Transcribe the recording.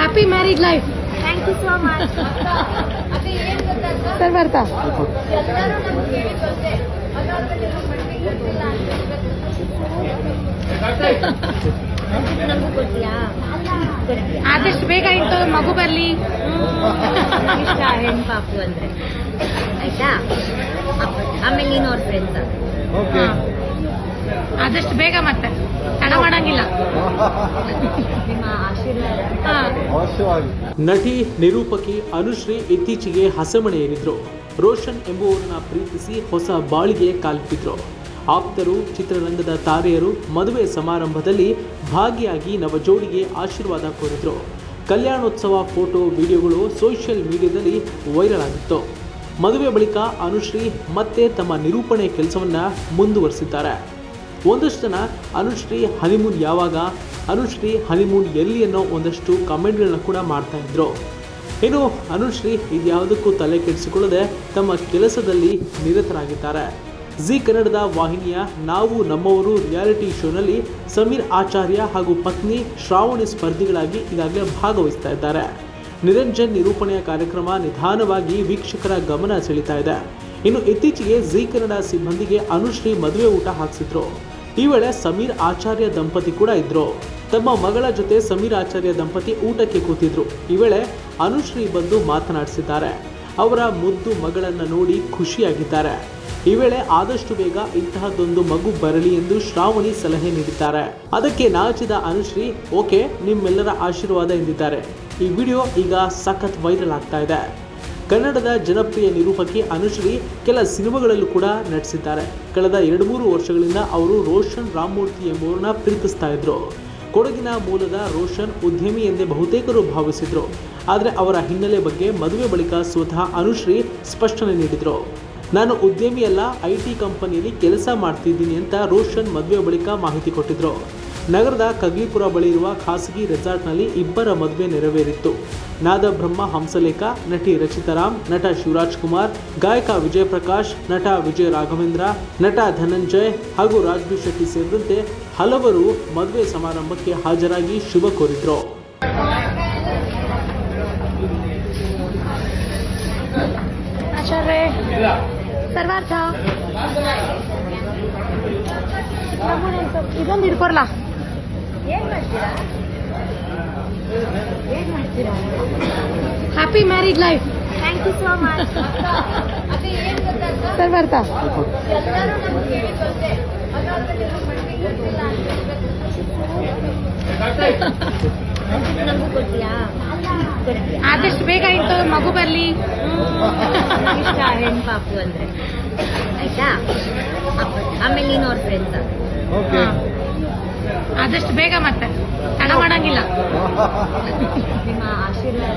Happy married life thank you so much sir ಬರ್ತಾ. ಆದಷ್ಟು ಬೇಗ ಇಂಟು ಮಗು ಬರ್ಲಿ. ಇಷ್ಟ ಹೆಣ್ ಪಾಪು ಅಂದ್ರೆ. ಆಯ್ತಾ? ಆಮೇಲೆ ನೀನು ಅವ್ರ ಫ್ರೆಂಡ್ಸ್ ಆದಷ್ಟು ಬೇಗ ಮತ್ತೆ. ತಡ ಮಾಡಂಗಿಲ್ಲ. ನಟಿ ನಿರೂಪಕಿ ಅನುಶ್ರೀ ಇತ್ತೀಚೆಗೆ ಏನಿದ್ರು ರೋಷನ್ ಎಂಬುವರನ್ನ ಪ್ರೀತಿಸಿ ಹೊಸ ಬಾಳಿಗೆ ಕಾಲಿಟ್ಟಿದ್ರು ಆಪ್ತರು ಚಿತ್ರರಂಗದ ತಾರೆಯರು ಮದುವೆ ಸಮಾರಂಭದಲ್ಲಿ ಭಾಗಿಯಾಗಿ ನವ ಜೋಡಿಗೆ ಆಶೀರ್ವಾದ ಕೋರಿದ್ರು. ಕಲ್ಯಾಣೋತ್ಸವ ಫೋಟೋ ವಿಡಿಯೋಗಳು ಸೋಷಿಯಲ್ ಮೀಡಿಯಾದಲ್ಲಿ ವೈರಲ್ ಆಗಿತ್ತು. ಮದುವೆ ಬಳಿಕ ಅನುಶ್ರೀ ಮತ್ತೆ ತಮ್ಮ ನಿರೂಪಣೆ ಕೆಲಸವನ್ನ ಮುಂದುವರಿಸಿದ್ದಾರೆ. ಒಂದಷ್ಟು ಜನ ಅನುಶ್ರೀ ಹನಿಮೂನ್ ಯಾವಾಗ? ಅನುಶ್ರೀ ಹನಿಮೂನ್ ಎಲ್ಲಿ? ಅನ್ನೋ ಒಂದಷ್ಟು ಕಮೆಂಟ್ಗಳನ್ನ ಕೂಡ ಮಾಡ್ತಾ ಇದ್ರು. ಇನ್ನು ಅನುಶ್ರೀ ಇದ್ಯಾವುದಕ್ಕೂ ತಲೆ ಕೆಡಿಸಿಕೊಳ್ಳದೆ ತಮ್ಮ ಕೆಲಸದಲ್ಲಿ ನಿರತರಾಗಿದ್ದಾರೆ. ಜಿ ಕನ್ನಡದ ವಾಹಿನಿಯ ನಾವು ನಮ್ಮವರು ರಿಯಾಲಿಟಿ ಶೋನಲ್ಲಿ ಸಮೀರ್ ಆಚಾರ್ಯ ಹಾಗೂ ಪತ್ನಿ ಶ್ರಾವಣಿ ಸ್ಪರ್ಧಿಗಳಾಗಿ ಈಗಾಗಲೇ ಭಾಗವಹಿಸ್ತಾ ಇದ್ದಾರೆ. ನಿರಂಜನ್ ನಿರೂಪಣೆಯ ಕಾರ್ಯಕ್ರಮ ನಿಧಾನವಾಗಿ ವೀಕ್ಷಕರ ಗಮನ ಸೆಳೀತಾ ಇದೆ. ಇನ್ನು ಇತ್ತೀಚೆಗೆ ಜಿ ಕನ್ನಡ ಸಿಬ್ಬಂದಿಗೆ ಅನುಶ್ರೀ ಮದುವೆ ಊಟ ಹಾಕಿಸಿದ್ರು. ಈ ವೇಳೆ ಸಮೀರ್ ಆಚಾರ್ಯ ದಂಪತಿ ಕೂಡ ಇದ್ರು. ತಮ್ಮ ಮಗಳ ಜೊತೆ ಸಮೀರ್ ಆಚಾರ್ಯ ದಂಪತಿ ಊಟಕ್ಕೆ ಕೂತಿದ್ರು. ಈ ವೇಳೆ ಅನುಶ್ರೀ ಬಂದು ಮಾತನಾಡಿಸಿದ್ದಾರೆ. ಅವರ ಮುದ್ದು ಮಗಳನ್ನ ನೋಡಿ ಖುಷಿಯಾಗಿದ್ದಾರೆ. ಈ ವೇಳೆ ಆದಷ್ಟು ಬೇಗ ಇಂತಹದ್ದೊಂದು ಮಗು ಬರಲಿ ಎಂದು ಶ್ರಾವಣಿ ಸಲಹೆ ನೀಡಿದ್ದಾರೆ. ಅದಕ್ಕೆ ನಾಚಿದ ಅನುಶ್ರೀ, ಓಕೆ, ನಿಮ್ಮೆಲ್ಲರ ಆಶೀರ್ವಾದ ಎಂದಿದ್ದಾರೆ. ಈ ವಿಡಿಯೋ ಈಗ ಸಖತ್ ವೈರಲ್ ಆಗ್ತಾ ಇದೆ. ಕನ್ನಡದ ಜನಪ್ರಿಯ ನಿರೂಪಕಿ ಅನುಶ್ರೀ ಕೆಲ ಸಿನಿಮಾಗಳಲ್ಲೂ ಕೂಡ ನಟಿಸಿದ್ದಾರೆ. ಕಳೆದ ಎರಡು ಮೂರು ವರ್ಷಗಳಿಂದ ಅವರು ರೋಷನ್ ರಾಮಮೂರ್ತಿ ಎಂಬುವರನ್ನ ಪ್ರೀತಿಸ್ತಾ ಇದ್ರು. ಕೊಡಗಿನ ಮೂಲದ ರೋಷನ್ ಉದ್ಯಮಿ ಎಂದೇ ಬಹುತೇಕರು ಭಾವಿಸಿದ್ರು. ಆದರೆ ಅವರ ಹಿನ್ನೆಲೆ ಬಗ್ಗೆ ಮದುವೆ ಬಳಿಕ ಸ್ವತಃ ಅನುಶ್ರೀ ಸ್ಪಷ್ಟನೆ ನೀಡಿದರು. ನಾನು ಉದ್ಯಮಿಯಲ್ಲ, ಐ ಟಿ ಕಂಪನಿಯಲ್ಲಿ ಕೆಲಸ ಮಾಡ್ತಿದ್ದೀನಿ ಅಂತ ರೋಷನ್ ಮದುವೆ ಬಳಿಕ ಮಾಹಿತಿ ಕೊಟ್ಟಿದ್ರು. ನಗರದ ಕಗ್ಲಿಪುರ ಬಳಿ ಇರುವ ಖಾಸಗಿ ರೆಸಾರ್ಟ್ನಲ್ಲಿ ಇಬ್ಬರ ಮದುವೆ ನೆರವೇರಿತ್ತು. ನಾದಬ್ರಹ್ಮ ಹಂಸಲೇಖ, ನಟಿ ರಚಿತಾರಾಮ್ ನಟ ಶಿವರಾಜ್ ಕುಮಾರ್, ಗಾಯಕ ವಿಜಯ್ ಪ್ರಕಾಶ್, ನಟ ವಿಜಯ್ ರಾಘವೇಂದ್ರ, ನಟ ಧನಂಜಯ್ ಹಾಗೂ ರಾಜ್ಬಿ ಶೆಟ್ಟಿ ಸೇರಿದಂತೆ ಹಲವರು ಮದುವೆ ಸಮಾರಂಭಕ್ಕೆ ಹಾಜರಾಗಿ ಶುಭ ಕೋರಿದ್ರು. ಇದೊಂದು ಹಿಡ್ಕೊರ್ಲಾ ಏನ್ ಮಾಡ್ತೀರಾ? ಏನ್ ಮಾಡ್ತೀರಾ? Happy married life thank you so much sir ಬರ್ತಾ. ನಮಗೂ ಆದಷ್ಟು ಬೇಗ ಇಂಟು ಮಗು ಬರ್ಲಿ. ಇಷ್ಟ ಹೆಣ್ ಪಾಪು ಅಂದ್ರೆ. ಆಯ್ತಾ? ಆಮೇಲೆ ನೀನು ಅವ್ರ ಫ್ರೆಂಡ್ಸ್ ಓಕೆ ಆದಷ್ಟು ಬೇಗ ಮತ್ತೆ. ತಡ ಮಾಡಂಗಿಲ್ಲ. ನಿಮ್ಮ ಆಶೀರ್ವಾದ.